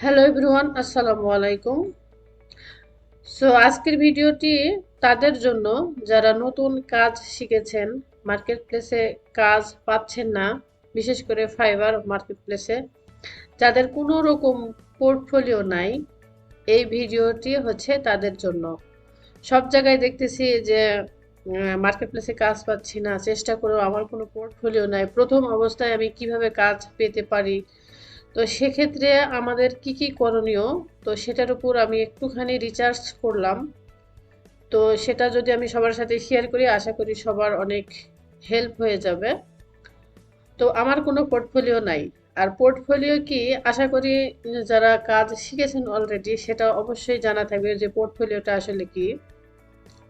Hello everyone আসসালামু আলাইকুম so আজকের ভিডিওটি তাদের জন্য যারা নতুন কাজ শিখেছেন মার্কেট প্লেসে কাজ পাচ্ছেন না, বিশেষ করে ফাইবার মার্কেট প্লেসে যাদের কোনো রকম পোর্টফোলিও নাই, এই ভিডিওটি হচ্ছে তাদের জন্য। সব জায়গায় দেখতেছি যে মার্কেট প্লেসে কাজ পাচ্ছি না, চেষ্টা করেও আমার কোনো পোর্টফোলিও নাই, প্রথম অবস্থায় আমি কীভাবে কাজ পেতে পারি তো সেক্ষেত্রে আমাদের কি কি করণীয়? তো সেটার উপর আমি একটুখানি রিচার্জ করলাম। তো সেটা যদি আমি সবার সাথে শেয়ার করি, আশা করি সবার অনেক হেল্প হয়ে যাবে। তো আমার কোনো পোর্টফোলিও নাই। আর পোর্টফোলিও কি, আশা করি যারা কাজ শিখেছেন অলরেডি সেটা অবশ্যই জানা থাকবে যে পোর্টফোলিওটা আসলে কি।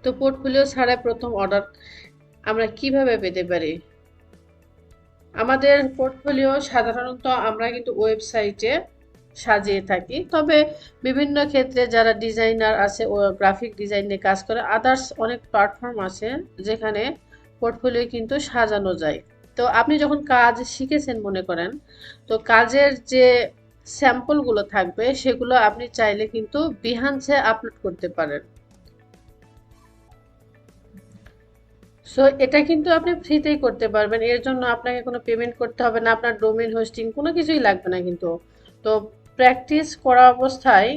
তো পোর্টফোলিও ছাড়া প্রথম অর্ডার আমরা কীভাবে পেতে পারি? আমাদের পোর্টফোলিও সাধারণত আমরা কিন্তু ওয়েবসাইটে সাজিয়ে থাকি। তবে বিভিন্ন ক্ষেত্রে যারা ডিজাইনার আছে, ও গ্রাফিক ডিজাইনে কাজ করে আদার্স অনেক প্ল্যাটফর্ম আছে যেখানে পোর্টফোলিও কিন্তু সাজানো যায়। তো আপনি যখন কাজ শিখেছেন মনে করেন, তো কাজের যে স্যাম্পলগুলো থাকবে, সেগুলো আপনি চাইলে কিন্তু বিহান্সে আপলোড করতে পারেন। সো এটা কিন্তু আপনি ফ্রিতেই করতে পারবেন। এর জন্য আপনাকে কোনো পেমেন্ট করতে হবে না। আপনার ডোমেন হোস্টিং কোনো কিছুই লাগবে না কিন্তু। তো প্র্যাকটিস করা অবস্থায়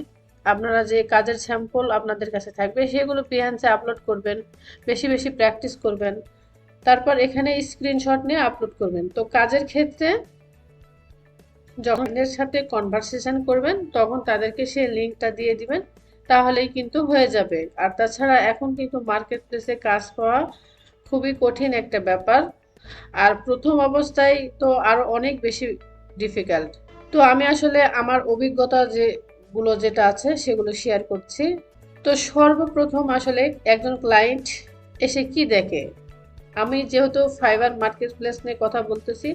আপনারা যে কাজের স্যাম্পল আপনাদের কাছে থাকবে, সেগুলো পিহান্সে আপলোড করবেন। বেশি বেশি প্র্যাকটিস করবেন। তারপর এখানে স্ক্রিনশট নিয়ে আপলোড করবেন। তো কাজের ক্ষেত্রে যখন এর সাথে কনভারসেশন করবেন, তখন তাদেরকে সেই লিঙ্কটা দিয়ে দিবেন। তাহলেই কিন্তু হয়ে যাবে। আর তাছাড়া এখন কিন্তু মার্কেট প্লেসে কাজ পাওয়া খুবই কঠিন একটা ব্যাপার। আর প্রথম অবস্থায় তো আরও অনেক বেশি ডিফিকাল্ট তো আমি আসলে আমার অভিজ্ঞতা যেগুলো যেটা আছে সেগুলো শেয়ার করছি। তো সর্বপ্রথম আসলে একজন ক্লায়েন্ট এসে কি দেখে? আমি যেহেতু ফাইবার মার্কেট প্লেস নিয়ে কথা বলতেছি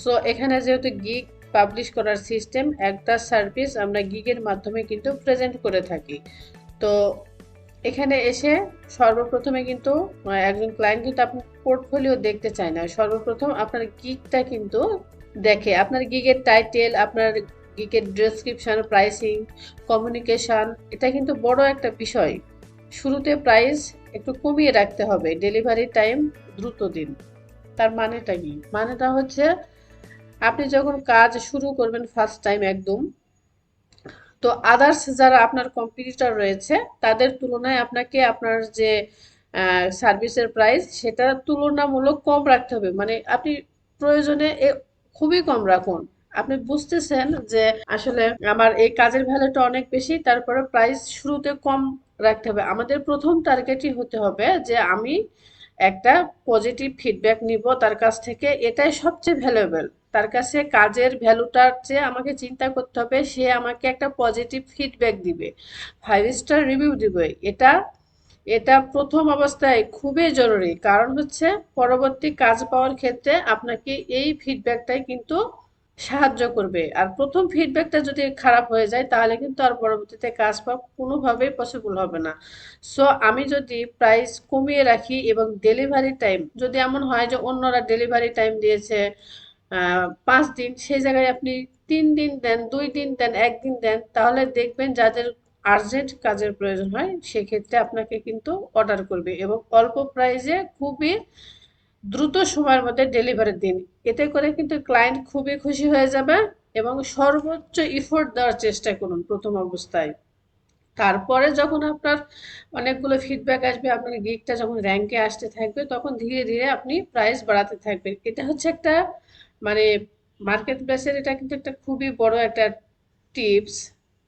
সো এখানে যেহেতু গিগ পাবলিশ করার সিস্টেম একটা সার্ভিস আমরা গিগের মাধ্যমে কিন্তু প্রেজেন্ট করে থাকি। তো এখানে এসে সর্বপ্রথমে কিন্তু একজন ক্লায়েন্ট কিন্তু আপনার পোর্টফোলিও দেখতে চায় না। সর্বপ্রথম আপনার গিগটা কিন্তু দেখে। আপনার গিগের টাইটেল আপনার গিগের ডেসক্রিপশন প্রাইসিং কমিউনিকেশন এটা কিন্তু বড় একটা বিষয়। শুরুতে প্রাইস একটু কমিয়ে রাখতে হবে। ডেলিভারি টাইম দ্রুত দিন। তার মানেটা কি? মানেটা হচ্ছে, আপনি যখন কাজ শুরু করবেন ফার্স্ট টাইম একদম তো আদার্স যারা আপনার কম্পিটিটর রয়েছে, তাদের তুলনায় আপনাকে আপনার যে সার্ভিসের প্রাইস সেটা তুলনামূলক কম রাখতে হবে। মানে আপনি প্রয়োজনে খুবই কম রাখুন। আপনি বুঝতেছেন যে আসলে আমার এই কাজের ভ্যালুটা অনেক বেশি, তারপরে প্রাইস শুরুতে কম রাখতে হবে। আমাদের প্রথম টার্গেটই হতে হবে যে আমি একটা পজিটিভ ফিডব্যাক নিব তার কাছ থেকে। এটাই সবচেয়ে ভ্যালুয়েবল তার কাছে কাজের ভ্যালুটার চেয়ে আমাকে চিন্তা করতে হবে, সে আমাকে একটা পজিটিভ ফিডব্যাক দিবে। ফাইভ স্টার রিভিউ দিবে। এটা এটা প্রথম অবস্থায় খুবই জরুরি। কারণ হচ্ছে পরবর্তী কাজ পাওয়ার ক্ষেত্রে আপনাকে এই ফিডব্যাকটাই কিন্তু সাহায্য করবে। আর প্রথম ফিডব্যাকটা যদি খারাপ হয়ে যায়, তাহলে কিন্তু আর পরবর্তীতে কাজ পাওয়া কোনোভাবেই পসিবল হবে না। সো আমি যদি প্রাইস কমিয়ে রাখি এবং ডেলিভারি টাইম যদি এমন হয় যে অন্যরা ডেলিভারি টাইম দিয়েছে পাঁচ দিন, সেই জায়গায় আপনি তিন দিন দেন, দুই দিন দেন, একদিন দেন, তাহলে দেখবেন যাদের আর্জেন্ট কাজের প্রয়োজন হয়, সেক্ষেত্রে আপনাকে কিন্তু অর্ডার করবে এবং অল্প প্রাইসে খুবই দ্রুত সময়ের মধ্যে ডেলিভারি দিন। এতে করে কিন্তু ক্লায়েন্ট খুবই খুশি হয়ে যাবে এবং সর্বোচ্চ ইফোর্ট দেওয়ার চেষ্টা করুন প্রথম অবস্থায়। তারপরে যখন আপনার অনেকগুলো ফিডব্যাক আসবে, আপনার গিকটা যখন র্যাঙ্কে আসতে থাকবে, তখন ধীরে ধীরে আপনি প্রাইস বাড়াতে থাকবেন। এটা হচ্ছে একটা মানে মার্কেট প্লেসের এটা কিন্তু একটা খুবই বড় একটা টিপস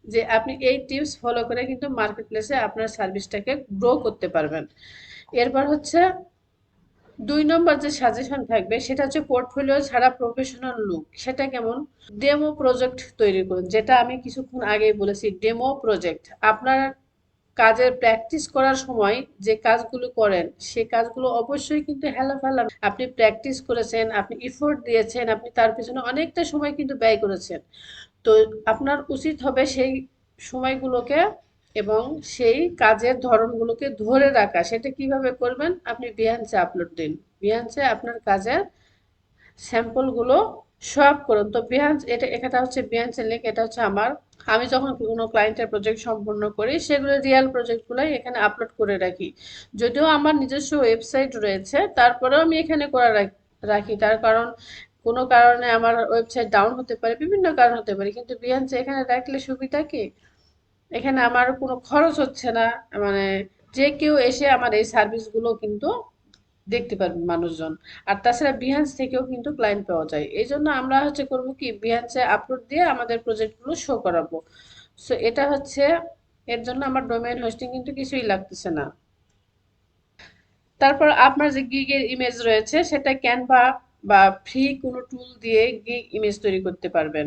যে আপনি এই টিপস ফলো করে কিন্তু মার্কেট প্লেসে আপনার সার্ভিসটাকে গ্রো করতে পারবেন। এরপর হচ্ছে দুই নম্বর যে সাজেশন থাকবে, সেটা হচ্ছে পোর্টফোলিও ছাড়া প্রফেশনাল লুক সেটা কেমন? ডেমো প্রজেক্ট তৈরি করুন, যেটা আমি কিছুক্ষণ আগেই বলেছি ডেমো প্রজেক্ট আপনার কাজের প্র্যাকটিস করার সময় যে কাজগুলো করেন, সে কাজগুলো অবশ্যই কিন্তু হেলা ফেলা আপনি প্র্যাকটিস করেছেন, আপনি ইফোর্ট দিয়েছেন, আপনি তার পিছনে অনেকটা সময় কিন্তু ব্যয় করেছেন। তো আপনার উচিত হবে সেই সময়গুলোকে এবং সেই কাজের ধরনগুলোকে ধরে রাখা, সেটা কীভাবে করবেন? আপনি বিহান্সে আপলোড দিন। বিহান্সে আপনার কাজের স্যাম্পলগুলো সব করুন। তো বিহান্স এটা এটা হচ্ছে বিহান্সের লিঙ্ক এটা হচ্ছে আমার। আমি যখন কোনো ক্লায়েন্টের প্রজেক্ট সম্পূর্ণ করি, সেগুলো রিয়েল প্রজেক্টগুলোই এখানে আপলোড করে রাখি। যদিও আমার নিজস্ব ওয়েবসাইট রয়েছে, তারপরেও আমি এখানে করে রাখি। তার কারণ, কোনো কারণে আমার ওয়েবসাইট ডাউন হতে পারে, বিভিন্ন কারণ হতে পারে, কিন্তু বিহান্সে এখানে রাখলে সুবিধা কি? এখানে আমার কোনো খরচ হচ্ছে না। মানে যে কেউ এসে আমার এই সার্ভিসগুলো কিন্তু দেখতে পারবে মানুষজন। আর তাছাড়া বিহান্স থেকেও কিন্তু ক্লায়েন্ট পাওয়া যায়। এই জন্য আমরা হচ্ছে করব কি বিহান্সে আপলোড দিয়ে আমাদের প্রজেক্টগুলো শো করাবো। সো এটা হচ্ছে এর জন্য আমার ডোমেইন হোস্টিং কিন্তু কিছুই লাগতেছে না। তারপর আপনার যে গিগের ইমেজ রয়েছে, সেটা ক্যানভা বা ফ্রি কোনো টুল দিয়ে গিগ ইমেজ তৈরি করতে পারবেন।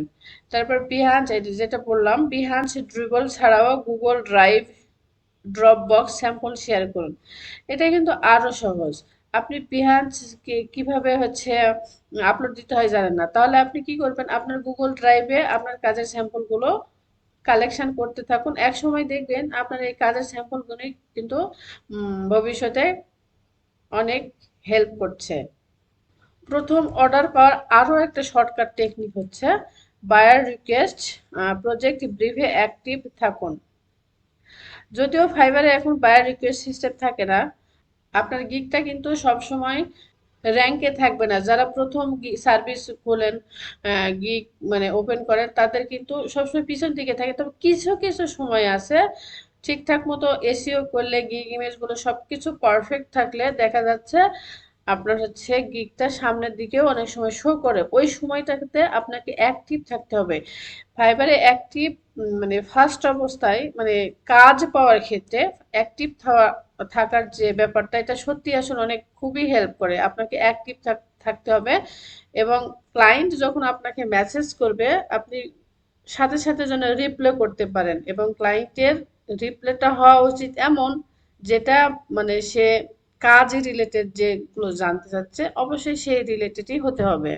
তারপর বিহান্স যেটা বললাম বিহান্স ড্রিবল ছাড়াও Google drive Dropbox sample share করুন। এটা কিন্তু আরও সহজ। আপনি বিহান্সকে কীভাবে হচ্ছে আপলোড দিতে হয় জানেন না। তাহলে আপনি কি করবেন? আপনার গুগল ড্রাইভে আপনার কাজের স্যাম্পলগুলো কালেকশন করতে থাকুন। এক সময় দেখবেন আপনার এই কাজের স্যাম্পলগুলি কিন্তু ভবিষ্যতে অনেক হেল্প করছে। প্রথম অর্ডার পাওয়ার আরও একটা শর্টকাট টেকনিক হচ্ছে বায়ার রিকোয়েস্ট প্রজেক্ট ব্রিভে অ্যাক্টিভ থাকুন। যদিও ফাইবারে এখন বায়ার রিকোয়েস্ট সিস্টেম থাকে না, আপনার গিকটা কিন্তু সবসময় র্যাঙ্কে থাকবে না। যারা প্রথম সার্ভিস খোলেন গিক মানে ওপেন করেন, তাদের কিন্তু সবসময় পিছন দিকে থাকে। তবে কিছু কিছু সময় আছে, ঠিকঠাক মতো এসিও করলে গিগ ইমেজগুলো সব কিছু পারফেক্ট থাকলে দেখা যাচ্ছে আপনার হচ্ছে গিকটা সামনের দিকেও অনেক সময় শো করে। ওই সময়টাতে আপনাকে অ্যাক্টিভ থাকতে হবে। ফাইবারে অ্যাক্টিভ মানে ফার্স্ট অবস্থায় মানে কাজ পাওয়ার ক্ষেত্রে অ্যাক্টিভ থাকার যে ব্যাপারটা, এটা সত্যি আসলে অনেক খুবই হেল্প করে। আপনাকে অ্যাক্টিভ থাকতে হবে এবং ক্লায়েন্ট যখন আপনাকে মেসেজ করবে, আপনি সাথে সাথে যেন রিপ্লে করতে পারেন এবং ক্লায়েন্টের রিপ্লেটা হওয়া উচিত এমন যেটা মানে সে কাজ রিলেটেড যেগুলো জানতে চাচ্ছে, অবশ্যই সেই রিলেটেডই হতে হবে।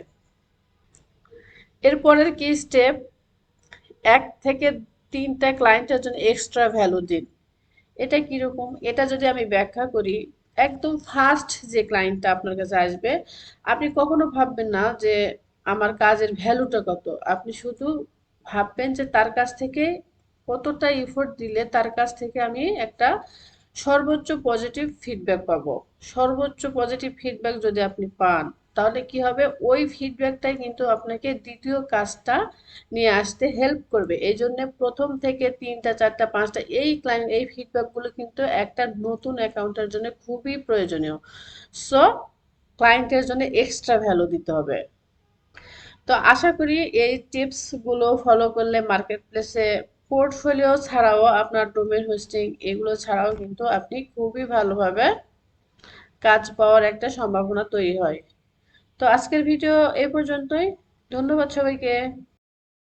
এরপরের কি স্টেপ এক থেকে তিনটা ক্লায়েন্টের জন্য এক্সট্রা ভ্যালু দিন। এটা কীরকম? এটা যদি আমি ব্যাখ্যা করি, একদম ফার্স্ট যে ক্লায়েন্টটা আপনার কাছে আসবে, আপনি কখনো ভাববেন না যে আমার কাজের ভ্যালুটা কত। আপনি শুধু ভাববেন যে তার কাছ থেকে কতটা ইফোর্ট দিলে তার কাছ থেকে আমি একটা সর্বোচ্চ পজিটিভ ফিডব্যাক পাবো। সর্বোচ্চ পজিটিভ ফিডব্যাক যদি আপনি পান, তাহলে কি হবে? ওই ফিডব্যাকটাই কিন্তু আপনাকে দ্বিতীয় কাজটা নিয়ে আসতে হেল্প করবে। এই জন্য প্রথম থেকে তিনটা, চারটা, পাঁচটা এই ক্লায়েন্ট এই ফিডব্যাকগুলো কিন্তু একটা নতুন অ্যাকাউন্টের জন্য খুবই প্রয়োজনীয়। সো ক্লায়েন্টের জন্য এক্সট্রা ভ্যালু দিতে হবে। তো আশা করি এই টিপসগুলো ফলো করলে মার্কেট প্লেসে পোর্টফোলিও ছাড়াও আপনার ডোমেন হোস্টিং এগুলো ছাড়াও কিন্তু আপনি খুবই ভালোভাবে কাজ পাওয়ার একটা সম্ভাবনা তৈরি হয়। তো আজকের ভিডিও এ পর্যন্তই। ধন্যবাদ সবাইকে।